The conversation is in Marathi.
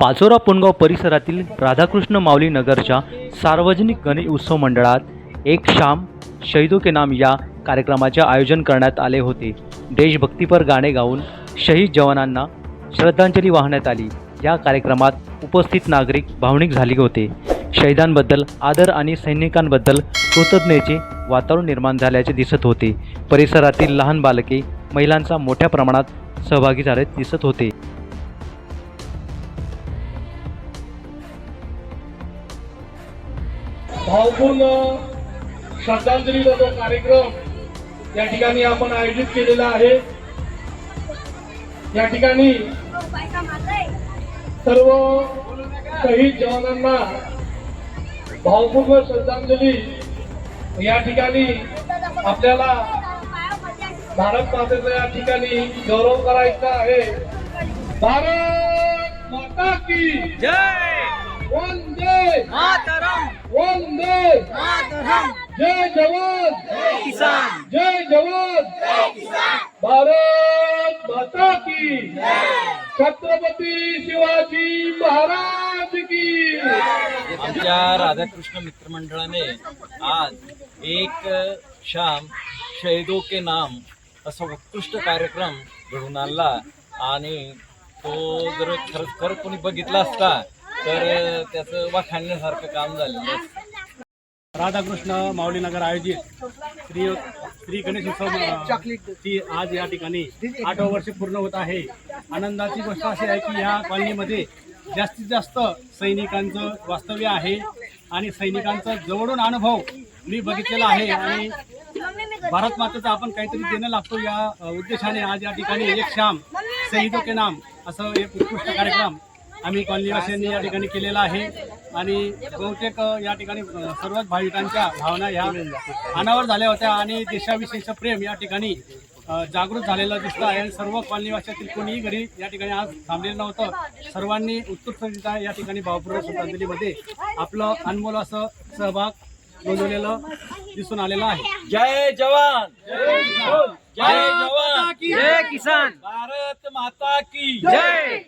पाचोरा पुणगाव परिसरातील राधाकृष्ण माऊली नगरच्या सार्वजनिक गणेश उत्सव मंडळात एक शाम शहीदो के नाम या कार्यक्रमाचे आयोजन करण्यात आले होते. देशभक्तीपर गाणे गाऊन शहीद जवानांना श्रद्धांजली वाहण्यात आली. या कार्यक्रमात उपस्थित नागरिक भावनिक झाले होते. शहीदांबद्दल आदर आणि सैनिकांबद्दल कृतज्ञतेचे वातावरण निर्माण झाल्याचे दिसत होते. परिसरातील लहान बालके महिलांचा मोठ्या प्रमाणात सहभागी झाले दिसत होते. भावपूर्ण श्रद्धांजलीचा जो कार्यक्रम या ठिकाणी आपण आयोजित केलेला आहे. या ठिकाणी सर्व शहीद जवानांना भावपूर्ण श्रद्धांजली या ठिकाणी आपल्याला भारत मातेचा या ठिकाणी गौरव करायचा आहे. भारत माता की जय! वंदे मातरम! वंदे जय जवान। किसान। जय जवान। भारत माता की। छत्रपती शिवाजी महाराज की। आमच्या राधाकृष्ण मित्रमंडळाने आज एक शाम शहीदो के नाम असा उत्कृष्ट कार्यक्रम घडून आणला. आणि तो जर खरंच खरं कोणी बघितला असता तर त्याचं वाखाणण्यासारखं काम झालेलं राधाकृष्ण माऊली नगर आयोजित श्री श्री गणेशोत्सव ची आज या ठिकाणी आठवं वर्ष पूर्ण होत आहे. आनंदाची गोष्ट अशी आहे की या कॉलनीमध्ये जास्तीत जास्त सैनिकांचं वास्तव्य आहे आणि सैनिकांचा जवळून अनुभव मी बघितलेला आहे आणि भारत मातेचं आपण काहीतरी देणं लागतो या उद्देशाने आज या ठिकाणी एक शाम शहीदो के नाम असं एक उत्कृष्ट कार्यक्रम आम्ही कॉलनीवासियांनी या ठिकाणी केलेला आहे. आणि बहुतेक या ठिकाणी सर्वच भाविकांच्या भावना या अनावर झाल्या होत्या आणि देशाविषयीचं प्रेम या ठिकाणी जागृत झालेलं दिसतं आहे. आणि सर्व कॉलनीवासियातील कोणीही घरी या ठिकाणी आज थांबलेलं नव्हतं. सर्वांनी उत्कृष्टरित्या या ठिकाणी भावपूर्ण श्रद्धांजलीमध्ये आपलं अनमोल असं सहभाग नोंदवलेलं दिसून आलेलं आहे. जय जवान! जय जवान! जय किसान! भारत माता की जय!